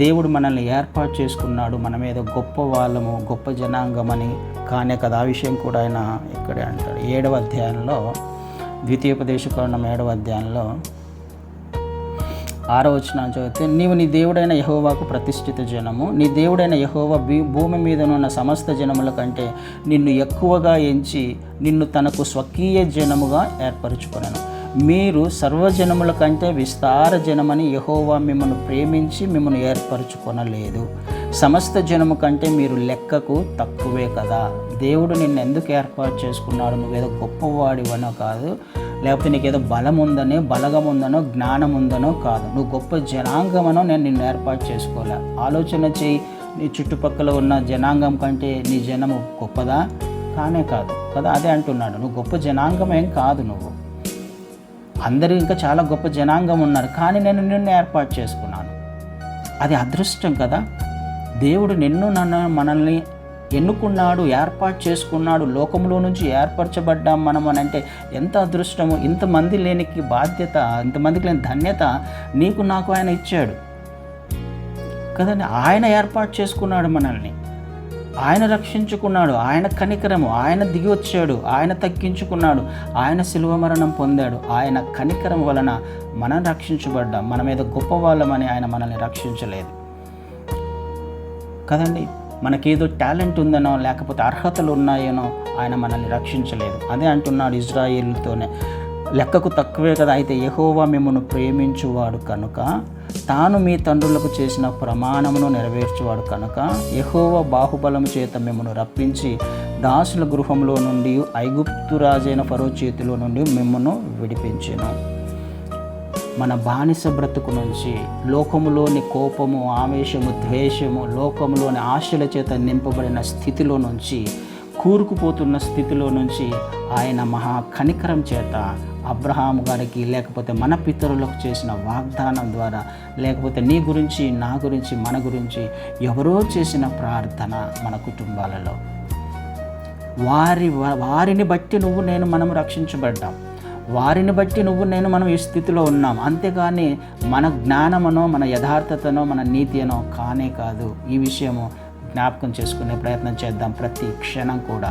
దేవుడు మనల్ని ఏర్పాటు చేసుకున్నాడు. మనం ఏదో గొప్ప వాళ్ళము గొప్ప జనాంగమని కానే కదా ఆ విషయం కూడా ఆయన ఇక్కడే అంటాడు. ఏడవ అధ్యాయంలో ద్వితీయోపదేశకరణం ఏడవ అధ్యాయంలో ఆరో వచ్చిన చదివితే నీవు నీ దేవుడైన యహోవాకు ప్రతిష్ఠిత జనము. నీ దేవుడైన యహోవా భూ- భూమి మీద ఉన్న సమస్త జనముల కంటే నిన్ను ఎక్కువగా ఎంచి నిన్ను తనకు స్వకీయ జనముగా ఏర్పరచుకున్నాను మీరు సర్వజనముల కంటే విస్తార జనమని యహోవా మిమ్మల్ని ప్రేమించి మిమ్మల్ని ఏర్పరచుకొనలేదు. సమస్త జనము కంటే మీరు లెక్కకు తక్కువే కదా. దేవుడు నిన్ను ఎందుకు ఏర్పాటు చేసుకున్నాడు? నువ్వేదో గొప్పవాడివనో కాదు. లేకపోతే నీకు ఏదో బలం ఉందనో బలగం ఉందనో జ్ఞానం ఉందనో కాదు. నువ్వు గొప్ప జనాంగమనో నేను నిన్ను ఏర్పాటు చేసుకోలే. ఆలోచన చేయి. నీ చుట్టుపక్కల ఉన్న జనాంగం కంటే నీ జనము గొప్పదా? కానే కాదు. కదా అదే అంటున్నాడు. నువ్వు గొప్ప జనాంగం ఏం కాదు నువ్వు. అందరూ ఇంకా చాలా గొప్ప జనాంగం ఉన్నారు కానీ నేను నిన్ను ఏర్పాటు చేసుకున్నాను. అది అదృష్టం కదా. దేవుడు నిన్ను నన్ను మనల్ని ఎన్నుకున్నాడు ఏర్పాటు చేసుకున్నాడు లోకంలో నుంచి ఏర్పరచబడ్డాం మనం అని అంటే ఎంత అదృష్టము ఇంతమంది లేనికి బాధ్యత ఇంతమందికి లేని ధన్యత నీకు నాకు ఆయన ఇచ్చాడు. కదండి ఆయన ఏర్పాటు చేసుకున్నాడు మనల్ని. ఆయన రక్షించుకున్నాడు ఆయన కనికరము ఆయన దిగి వచ్చాడు ఆయన తగ్గించుకున్నాడు ఆయన శిలువ మరణం పొందాడు. ఆయన కనికరం వలన మనం రక్షించబడ్డాం. మన మీద గొప్పవాళ్ళమని ఆయన మనల్ని రక్షించలేదు. కదండి మనకేదో టాలెంట్ ఉందనో లేకపోతే అర్హతలు ఉన్నాయనో ఆయన మనల్ని రక్షించలేదు. అదే అంటున్నాడు ఇజ్రాయిల్తోనే. లెక్కకు తక్కువే కదా అయితే యహోవా మిమ్మల్ని ప్రేమించువాడు కనుక తాను మీ తండ్రులకు చేసిన ప్రమాణమును నెరవేర్చువాడు కనుక యహోవ బాహుబలము చేత మిమ్మను రప్పించి దాసుల గృహంలో నుండి ఐగుప్తు రాజైన ఫరో చేతిలో నుండి మిమ్మను విడిపించాను. మన బానిస బ్రతుకు నుంచి లోకములోని కోపము ఆవేశము ద్వేషము లోకములోని ఆశల చేత నింపబడిన స్థితిలో నుంచి కూరుకుపోతున్న స్థితిలో నుంచి ఆయన మహా కనికరం చేత అబ్రహాం గారికి లేకపోతే మన పితరులకు చేసిన వాగ్దానం ద్వారా లేకపోతే నీ గురించి నా గురించి మన గురించి ఎవరో చేసిన ప్రార్థన మన కుటుంబాలలో. వారి వారిని బట్టి నువ్వు నేను మనం రక్షించబడ్డాం. వారిని బట్టి నువ్వు నేను మనం ఈ స్థితిలో ఉన్నాం. అంతేగాని మన జ్ఞానమనో మన యథార్థతనో మన నీతినో కానే కాదు. ఈ విషయము జ్ఞాపకం చేసుకునే ప్రయత్నం చేద్దాం ప్రతి క్షణం కూడా.